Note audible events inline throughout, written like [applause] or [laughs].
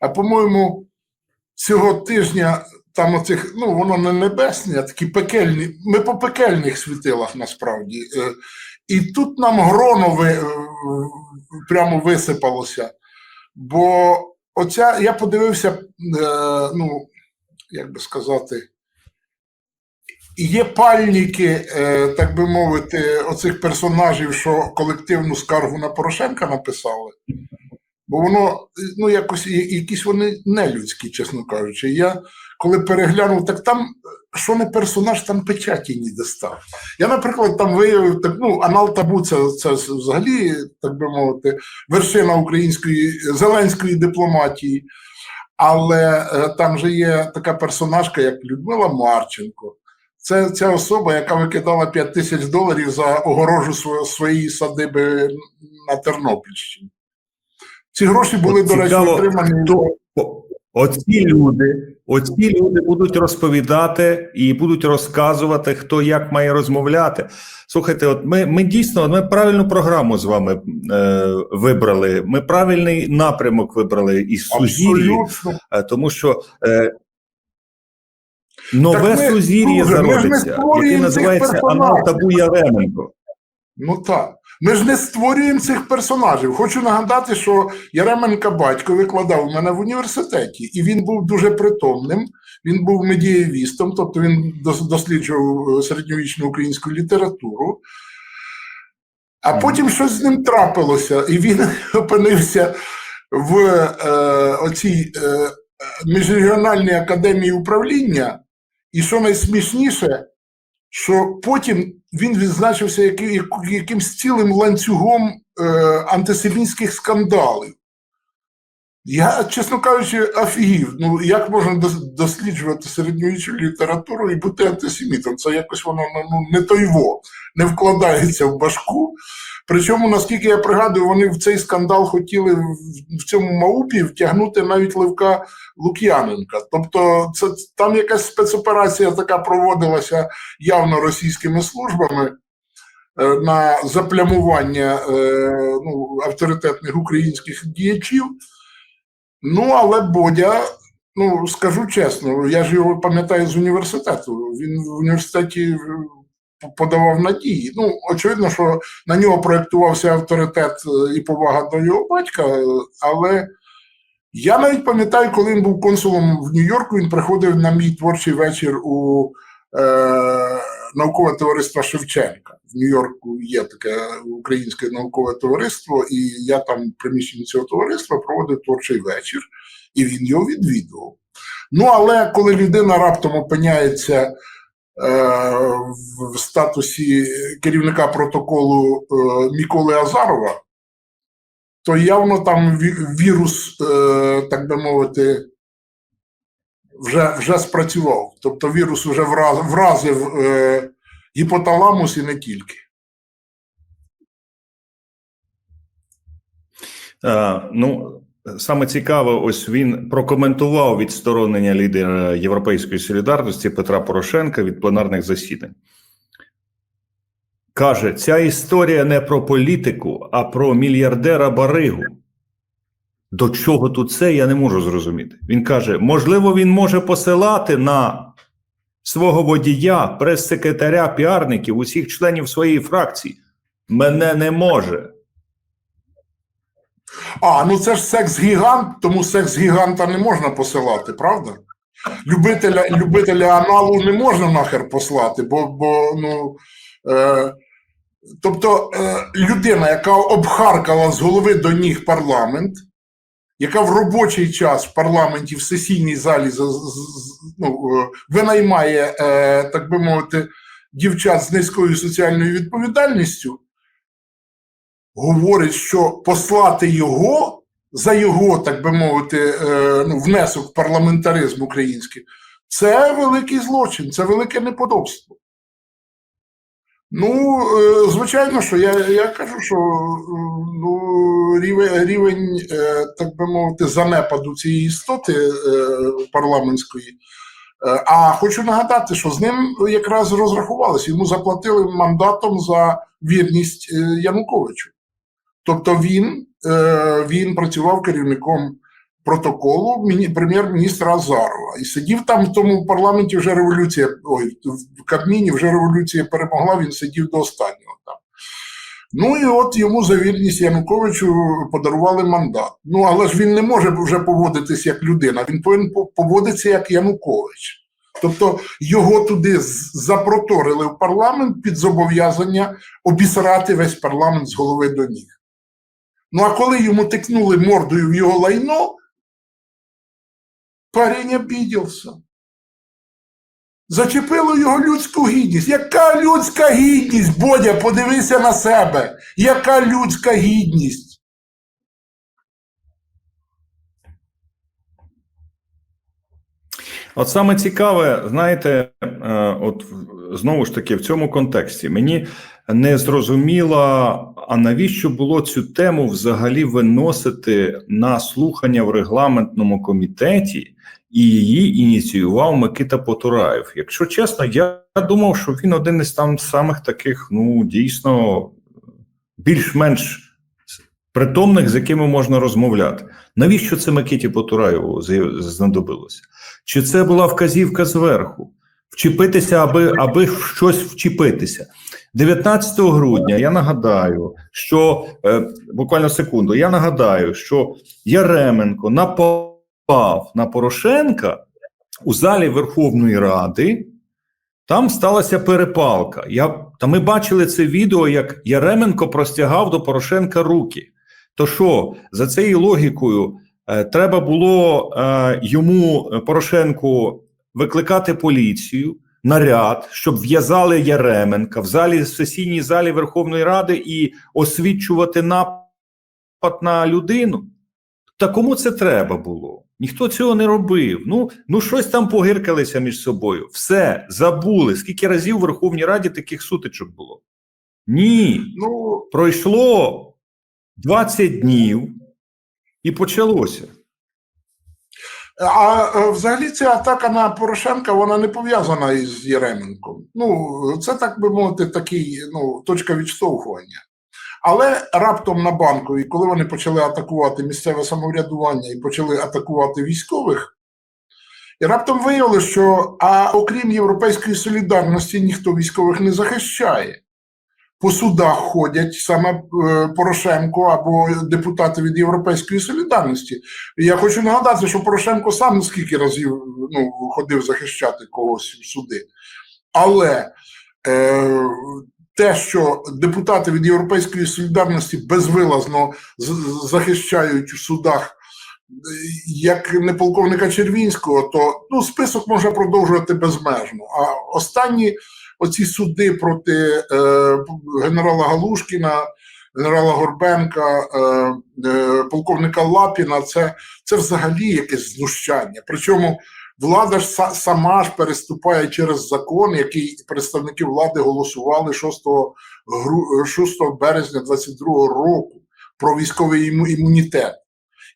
А по-моєму, цього тижня там оцих, ну воно не небесне, а такі пекельні. Ми по пекельних світилах насправді. Е, І тут нам гроно ви, е, прямо висипалося. Бо оця, я подивився, е, ну, як би сказати, є пальники, е, так би мовити, оцих персонажів, що колективну скаргу на Порошенка написали. Бо воно, ну, якось якісь вони нелюдські, чесно кажучи. Я коли переглянув, так там, що не персонаж, там печаті ніде став. Я, наприклад, там виявив так, ну, анал табу це, це взагалі, так би мовити, вершина української зеленської дипломатії. Але е, там же є така персонажка, як Людмила Марченко. Це ця особа, яка викидала 5 тисяч доларів за огорожу сво- своєї садиби на Тернопільщині. Ці гроші були, От до речі, отримані. хто- Оці люди, оці люди будуть розповідати і будуть розказувати, хто як має розмовляти. Слухайте, от ми, ми дійсно ми правильну програму з вами е, вибрали. Ми правильний напрямок вибрали із сузір'ї, е, тому що е, нове сузір'я зародиться, яке називається. Анал Табу Яременко. Ну так. Ми ж не створюємо цих персонажів. Хочу нагадати, що Яременка батько викладав у мене в університеті, і він був дуже притомним. Він був медієвістом, тобто він досліджував е, середньовічну українську літературу. А потім щось з ним трапилося, і він [laughs] опинився в е, оцій е, міжрегіональній академії управління. І що найсмішніше, що потім він відзначився яки- як якимсь цілим ланцюгом е, антисемітських скандалів. Я, чесно кажучи, офігів. Ну, як можна досліджувати середньовічну літературу і бути антисемітом? Це якось воно ну, не той не вкладається в башку. Причому, наскільки я пригадую, вони в цей скандал хотіли в, цьому маупі втягнути навіть Левка Лук'яненка. Тобто, це там якась спецоперація така проводилася явно російськими службами е, на заплямування е, ну, авторитетних українських діячів. Ну, але Бодя, ну скажу чесно, я ж його пам'ятаю з університету. Він в університеті подавав надії. Ну, очевидно, що на нього проєктувався авторитет е, і повага до його батька, е, але я навіть пам'ятаю, коли він був консулом в Нью-Йорку, він приходив на мій творчий вечір у е, наукове товариство Шевченка. В Нью-Йорку є таке українське наукове товариство, і я там в приміщенні цього товариства проводив творчий вечір, і він його відвідував. Ну, але коли людина раптом опиняється в- в статусі керівника протоколу е, Міколи Азарова, то явно там вірус, е, так би мовити, вже, вже спрацював. Тобто вірус вже вразив е, гіпоталамус і не тільки. Е, ну, саме цікаво, ось він прокоментував відсторонення лідера Європейської солідарності Петра Порошенка від пленарних засідань. Каже, ця історія не про політику, а про мільярдера Баригу. До чого тут це, я не можу зрозуміти. Він каже: можливо, він може посилати на свого водія, прес-секретаря, піарників, усіх членів своєї фракції. Мене не може. А, ну це ж секс-гігант, тому секс-гіганта не можна посилати, правда? Любителя, любителя аналу не можна нахер послати, бо, бо ну. Е, тобто е, людина, яка обхаркала з голови до ніг парламент, яка в робочий час в парламенті в сесійній залі ну, е, винаймає, е, так би мовити, дівчат з низькою соціальною відповідальністю, говорить, що послати його за його, так би мовити, е, ну, внесок в парламентаризм український, це великий злочин, це велике неподобство. Ну, е, звичайно, що я, я кажу, що ну, рівень, рівень е, так би мовити, занепаду цієї істоти парламентської. А хочу нагадати, що з ним якраз розрахувалися, йому заплатили мандатом за вірність Януковичу. Тобто він, е, він працював керівником протоколу прем'єр-міністра Азарова. І сидів там в тому парламенті вже революція, ой, в Кабміні вже революція перемогла, він сидів до останнього там. Ну і от йому за вірність Януковичу подарували мандат. Ну, але ж він не може вже поводитись як людина, він повинен поводитися як Янукович. Тобто його туди запроторили в парламент під зобов'язання обісрати весь парламент з голови до ніг. Ну а коли йому тикнули мордою в його лайно, парень обідівся. Зачепило його людську гідність. Яка людська гідність, Бодя, подивися на себе. Яка людська гідність? От саме цікаве, знаєте, е, от знову ж таки в цьому контексті мені не зрозуміло, а навіщо було цю тему взагалі виносити на слухання в регламентному комітеті, і її ініціював Микита Потураєв. Якщо чесно, я думав, що він один із там самих таких, ну дійсно більш-менш притомних, з якими можна розмовляти. Навіщо це Микиті Потураєву знадобилося? Чи це була вказівка зверху? Вчепитися, аби, аби щось вчепитися. 19 грудня я нагадаю, що е, буквально секунду, я нагадаю, що Яременко напав на Порошенка у залі Верховної Ради. Там сталася перепалка. Я, та ми бачили це відео, як Яременко простягав до Порошенка руки. То що, за цією логікою, е, треба було е, йому е, Порошенку викликати поліцію, наряд, щоб в'язали Яременка в залі в сесійній залі Верховної Ради і освічувати напад на людину. Та кому це треба було? Ніхто цього не робив. Ну, ну щось там погиркалися між собою. Все, забули. Скільки разів в Верховній Раді таких сутичок було? Ні. Ну, Пройшло 20 днів і почалося. А е, взагалі ця атака на Порошенка вона не пов'язана із Єременком. Ну, це так би мовити, такий ну, точка відштовхування. Але раптом на банковій, коли вони почали атакувати місцеве самоврядування і почали атакувати військових, і раптом виявилося, що а окрім Європейської солідарності ніхто військових не захищає. По судах ходять саме е, Порошенко або депутати від Європейської солідарності. І я хочу нагадати, що Порошенко сам скільки разів ну, ходив захищати когось в суди. Але е, те, що депутати від Європейської солідарності безвилазно захищають в судах, як не полковника Червінського, то ну, список можна продовжувати безмежно. А останні оці суди проти е, генерала Галушкіна, генерала Горбенка, е, е, полковника Лапіна, це, це взагалі якесь знущання. Причому влада ж са- сама ж переступає через закон, який представники влади голосували 6, гру- 6 березня 22 року про військовий імунітет.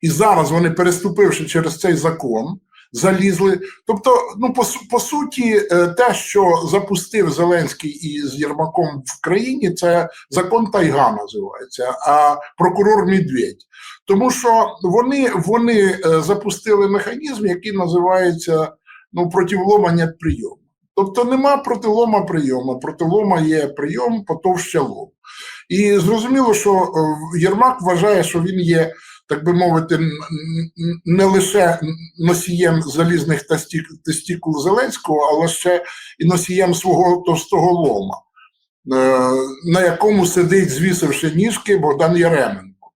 І зараз вони, переступивши через цей закон, залізли. Тобто, ну по, по суті, е, те, що запустив Зеленський із Єрмаком в країні, це закон Тайга називається, а прокурор Медведь. Тому що вони, вони е, запустили механізм, який називається ну, противломання прийому. Тобто нема протилома прийому, протилома є прийом, потовще лом. І зрозуміло, що е, Єрмак вважає, що він є, так би мовити, не лише носієм залізних тестік- тестікул Зеленського, але ще і носієм свого товстого лома, е, на якому сидить, звісивши ніжки, Богдан Яременко,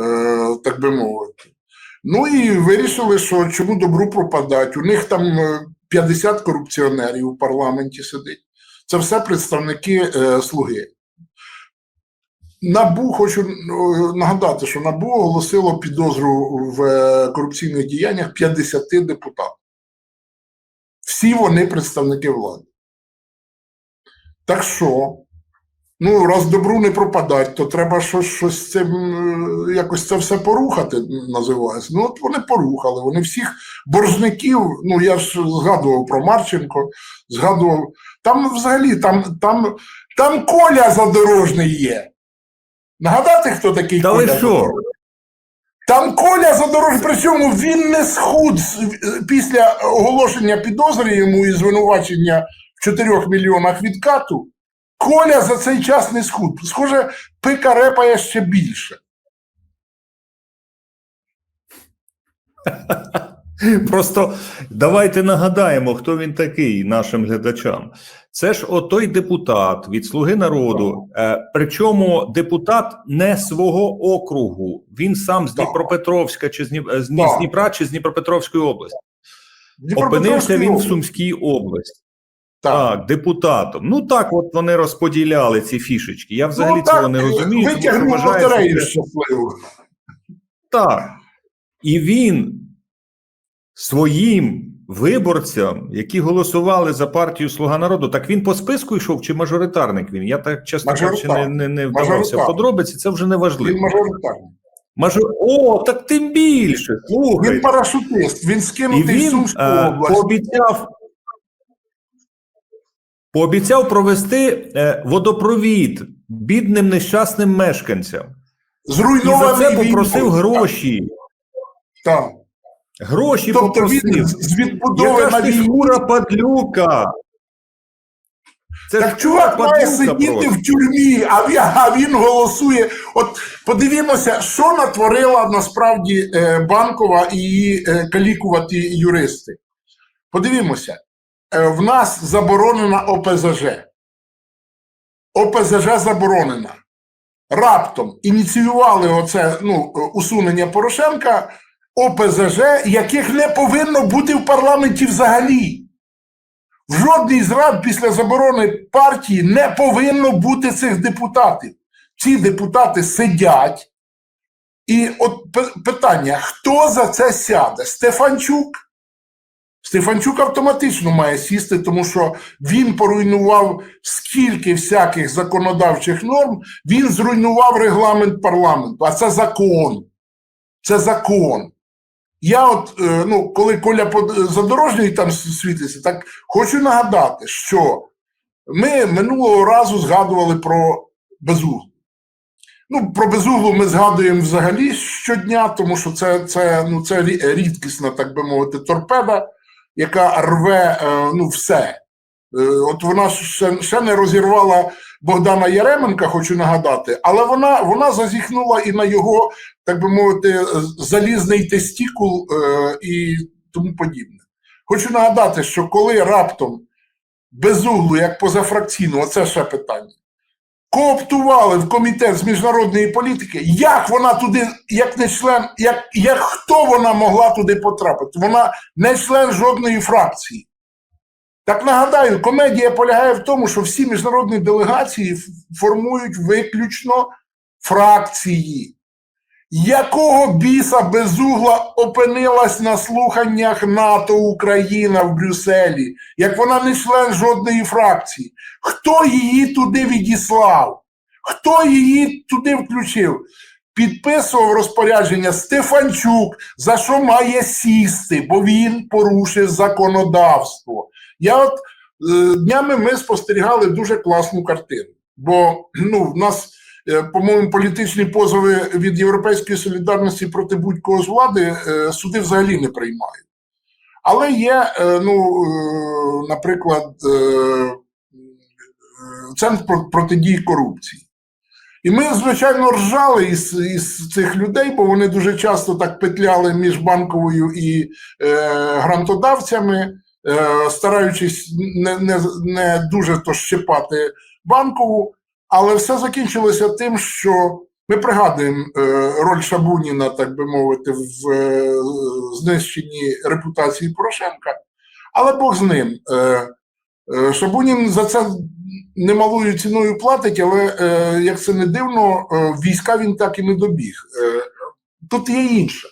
е, так би мовити. Ну і вирішили, що чому добру пропадать. У них там е, 50 корупціонерів у парламенті сидить. Це все представники е, слуги. Набу хочу е, нагадати, що НАБУ оголосило підозру в е, корупційних діяннях 50 депутатів. Всі вони представники влади. Так що, ну, раз добру не пропадать, то треба щось, щось цим е, якось це все порухати, називається. Ну, от вони порухали. Вони всіх боржників, ну я ж згадував про Марченко, згадував. Там взагалі там, там, там Коля задорожний є. Нагадати, хто такий Та Коля ви що? Задорожний? Там Коля Задорож, причому він не схуд після оголошення підозри йому і звинувачення в 4 мільйонах відкату. Коля за цей час не схуд. Схоже, пика репає ще більше. [laughs] Просто давайте нагадаємо, хто він такий нашим глядачам. Це ж отой депутат від Слуги народу. Е, причому депутат не свого округу. Він сам з Дніпропетровська чи з, Дніп... з Дні- з Дніпра чи з Дніпропетровської області. Опинився він в. Сумській області. Так. Так, депутатом. Ну так, от вони розподіляли ці фішечки. Я взагалі Ну, цього так, не розумію. Витягнув лотерею щасливо. Так. І він своїм виборцям, які голосували за партію Слуга народу, так він по списку йшов чи мажоритарник він? Я так чесно кажучи, не, не, не вдавався в подробиці, це вже не Він важливо. мажоритарний. Мажор... О, так тим більше. Він парашутист, він І скинутий в він Сумську е, область. пообіцяв. Пообіцяв провести е, водопровід бідним нещасним мешканцям. І за це попросив війною. гроші. Так. Гроші Тобто попросив. він з відбудови Яка на шкура падлюка? Це Так чувак має сидіти просто. в тюрмі, а він, а він голосує. От подивімося, що натворила насправді е, банкова і її е, калікуваті юристи. Подивімося, Е, в нас заборонена ОПЗЖ. ОПЗЖ заборонена. Раптом ініціювали оце ну, усунення Порошенка ОПЗЖ, яких не повинно бути в парламенті взагалі. В жодній з після заборони партії не повинно бути цих депутатів. Ці депутати сидять. І от питання: хто за це сяде? Стефанчук? Стефанчук автоматично має сісти, тому що він поруйнував скільки всяких законодавчих норм, він зруйнував регламент парламенту. А це закон. Це закон. Я от, е, ну, коли Коля Задорожній там світиться, так хочу нагадати, що ми минулого разу згадували про безуглу. Ну, про безуглу ми згадуємо взагалі щодня, тому що це, це, ну, це рідкісна, так би мовити, торпеда, яка рве е, ну, все. Е, От вона ще, ще не розірвала Богдана Яременка, хочу нагадати, але вона, вона зазіхнула і на його, так би мовити, залізний тестікул е, і тому подібне. Хочу нагадати, що коли раптом безуглу, як позафракційну, оце ще питання, кооптували в комітет з міжнародної політики, як вона туди, як не член, як, як хто вона могла туди потрапити? Вона не член жодної фракції. Так нагадаю, комедія полягає в тому, що всі міжнародні делегації формують виключно фракції. Якого біса безугла опинилась на слуханнях НАТО Україна в Брюсселі, як вона не член жодної фракції? Хто її туди відіслав? Хто її туди включив? Підписував розпорядження Стефанчук, за що має сісти, бо він порушив законодавство. Я от е, днями ми спостерігали дуже класну картину. Бо ну, в нас, е, по-моєму, політичні позови від Європейської солідарності проти будь-кого з влади е, суди взагалі не приймають. Але є, ну, наприклад, Центр про- протидії корупції. І ми, звичайно, ржали із, із цих людей, бо вони дуже часто так петляли між банковою і е, грантодавцями, стараючись не, не, не дуже то щепати банкову. Але все закінчилося тим, що ми пригадуємо е, роль Шабуніна, так би мовити, в е, знищенні репутації Порошенка. Але Бог з ним. Е, е, Шабунін за це немалою ціною платить, але е, як це не дивно, е, війська він так і не добіг. Е, тут є інше.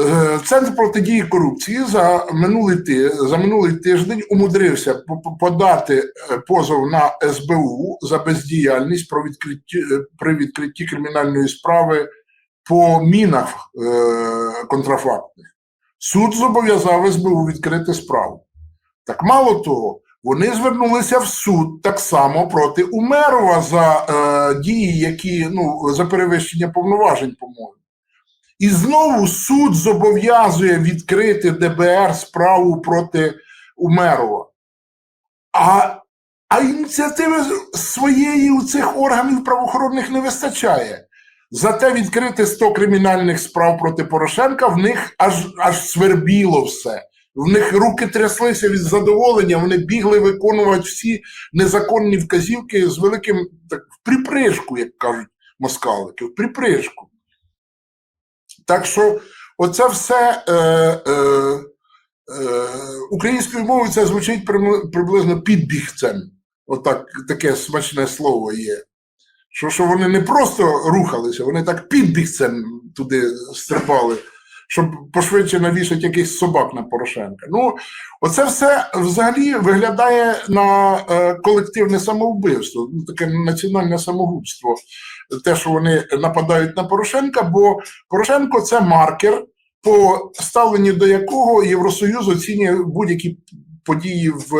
Е, Центр протидії корупції за минулий, за минулий тиждень умудрився по- по- подати е, позов на СБУ за бездіяльність про відкритті, е, при відкритті кримінальної справи по мінах контрафактних. Суд зобов'язав СБУ відкрити справу. Так мало того, вони звернулися в суд так само проти Умерова за е, дії, які ну за перевищення повноважень, по-моєму. І знову суд зобов'язує відкрити ДБР справу проти Умерова. А, а ініціативи своєї у цих органів правоохоронних не вистачає. Зате відкрити 100 кримінальних справ проти Порошенка в них аж, аж свербіло все. В них руки тряслися від задоволення, вони бігли виконувати всі незаконні вказівки з великим так, в припришку, як кажуть москалики, в припришку. Так що, оце все е, е, е, українською мовою це звучить приблизно підбігцем. Отак таке смачне слово є. Що, що вони не просто рухалися, вони так підбігцем туди стрибали, щоб пошвидше навішати якихось собак на Порошенка. Ну, оце все взагалі виглядає на е, колективне самовбивство, ну, таке національне самогубство. Те, що вони нападають на Порошенка, бо Порошенко це маркер, по ставленню до якого Євросоюз оцінює будь-які події в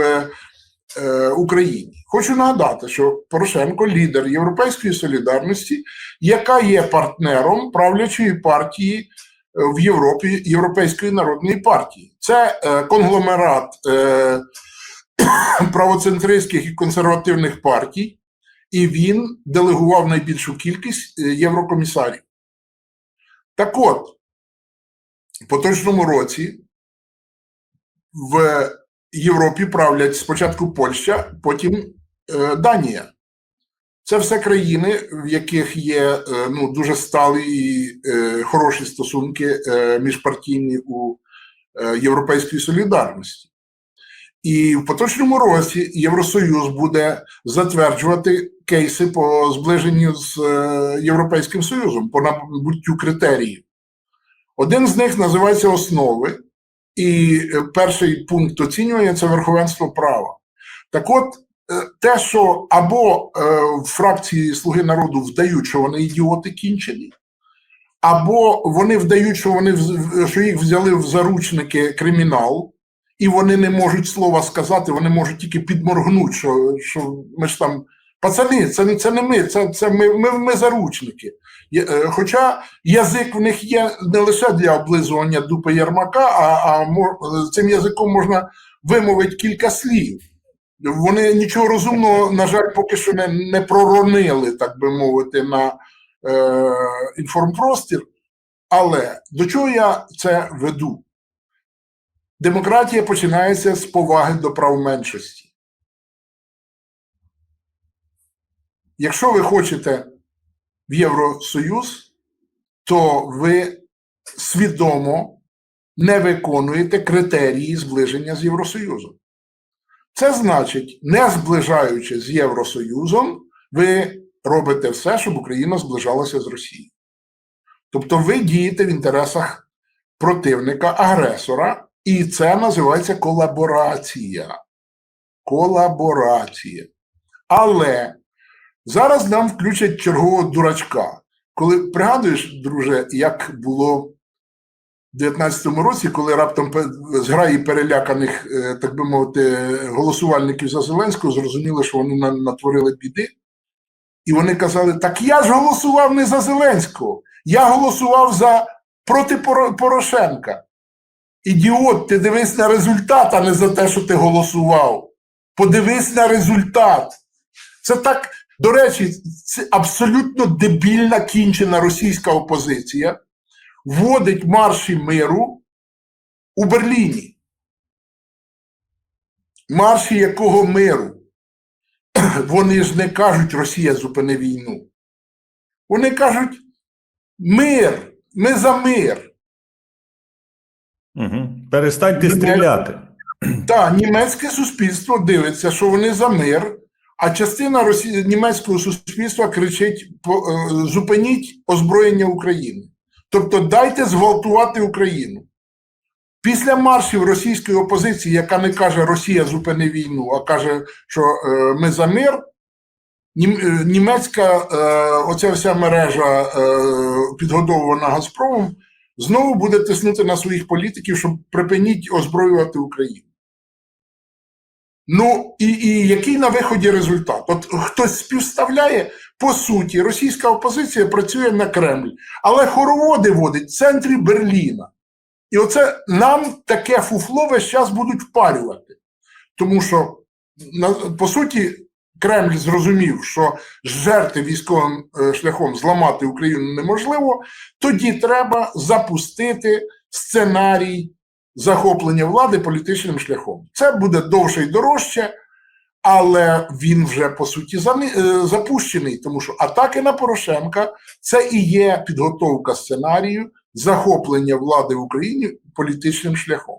е, Україні. Хочу нагадати, що Порошенко лідер Європейської солідарності, яка є партнером правлячої партії е, в Європі Європейської народної партії. Це е, конгломерат е, [coughs] правоцентристських і консервативних партій, і він делегував найбільшу кількість е, єврокомісарів. Так от, в поточному році в Європі правлять спочатку Польща, потім Данія. Це все країни, в яких є е, ну, дуже сталі і е, хороші стосунки е, міжпартійні у е, Європейській солідарності. І в поточному році Євросоюз буде затверджувати кейси по зближенню з е, Європейським Союзом, по набуттю критеріїв. Один з них називається основи, і е, перший пункт оцінювання це верховенство права. Так от, те, що або е, в фракції Слуги народу вдають, що вони ідіоти кінчені, або вони вдають, що вони що їх взяли в заручники кримінал, і вони не можуть слова сказати, вони можуть тільки підморгнути, що, що ми ж там. Пацани, це, це не ми, це, це ми, ми, ми заручники. Е, Хоча язик в них є не лише для облизування дупи Єрмака, а, а цим язиком можна вимовити кілька слів. Вони нічого розумного, на жаль, поки що не, не проронили, так би мовити, на е, інформпростір. Але до чого я це веду? Демократія починається з поваги до прав меншості. Якщо ви хочете в Євросоюз, то ви свідомо не виконуєте критерії зближення з Євросоюзом. Це значить, не зближаючи з Євросоюзом, ви робите все, щоб Україна зближалася з Росією. Тобто ви дієте в інтересах противника, агресора, і це називається колаборація. Колаборація. Але зараз нам включать чергового дурачка. Коли пригадуєш, друже, як було 19-му році, коли раптом зграї переляканих, е, так би мовити, голосувальників за Зеленського зрозуміли, що вони на- натворили біди. І вони казали: так я ж голосував не за Зеленського, я голосував за проти Порошенка. Ідіот, ти дивись на результат, а не за те, що ти голосував. Подивись на результат. Це так, до речі, це абсолютно дебільна кінчена російська опозиція вводить марші миру у Берліні. Марші якого миру? [clears throat] Вони ж не кажуть, Росія зупини війну. Вони кажуть мир, ми за мир. Угу. Перестаньте Німець- стріляти. Так, німецьке суспільство дивиться, що вони за мир, а частина росі... німецького суспільства кричить: е, зупиніть озброєння України. Тобто дайте зґвалтувати Україну. Після маршів російської опозиції, яка не каже Росія зупини війну, а каже, що е, ми за мир, е, німецька е, оця вся мережа е, підгодована Газпромом, знову буде тиснути на своїх політиків, щоб припиніть озброювати Україну. Ну і, і який на виході результат? От хтось співставляє по суті, російська опозиція працює на Кремль, але хороводи водить в центрі Берліна. І оце нам таке фуфло весь час будуть впарювати. Тому що, по суті, Кремль зрозумів, що жерти військовим е, шляхом зламати Україну неможливо, тоді треба запустити сценарій захоплення влади політичним шляхом. Це буде довше і дорожче, але він вже по суті е, запущений, тому що атаки на Порошенка це і є підготовка сценарію захоплення влади в Україні політичним шляхом.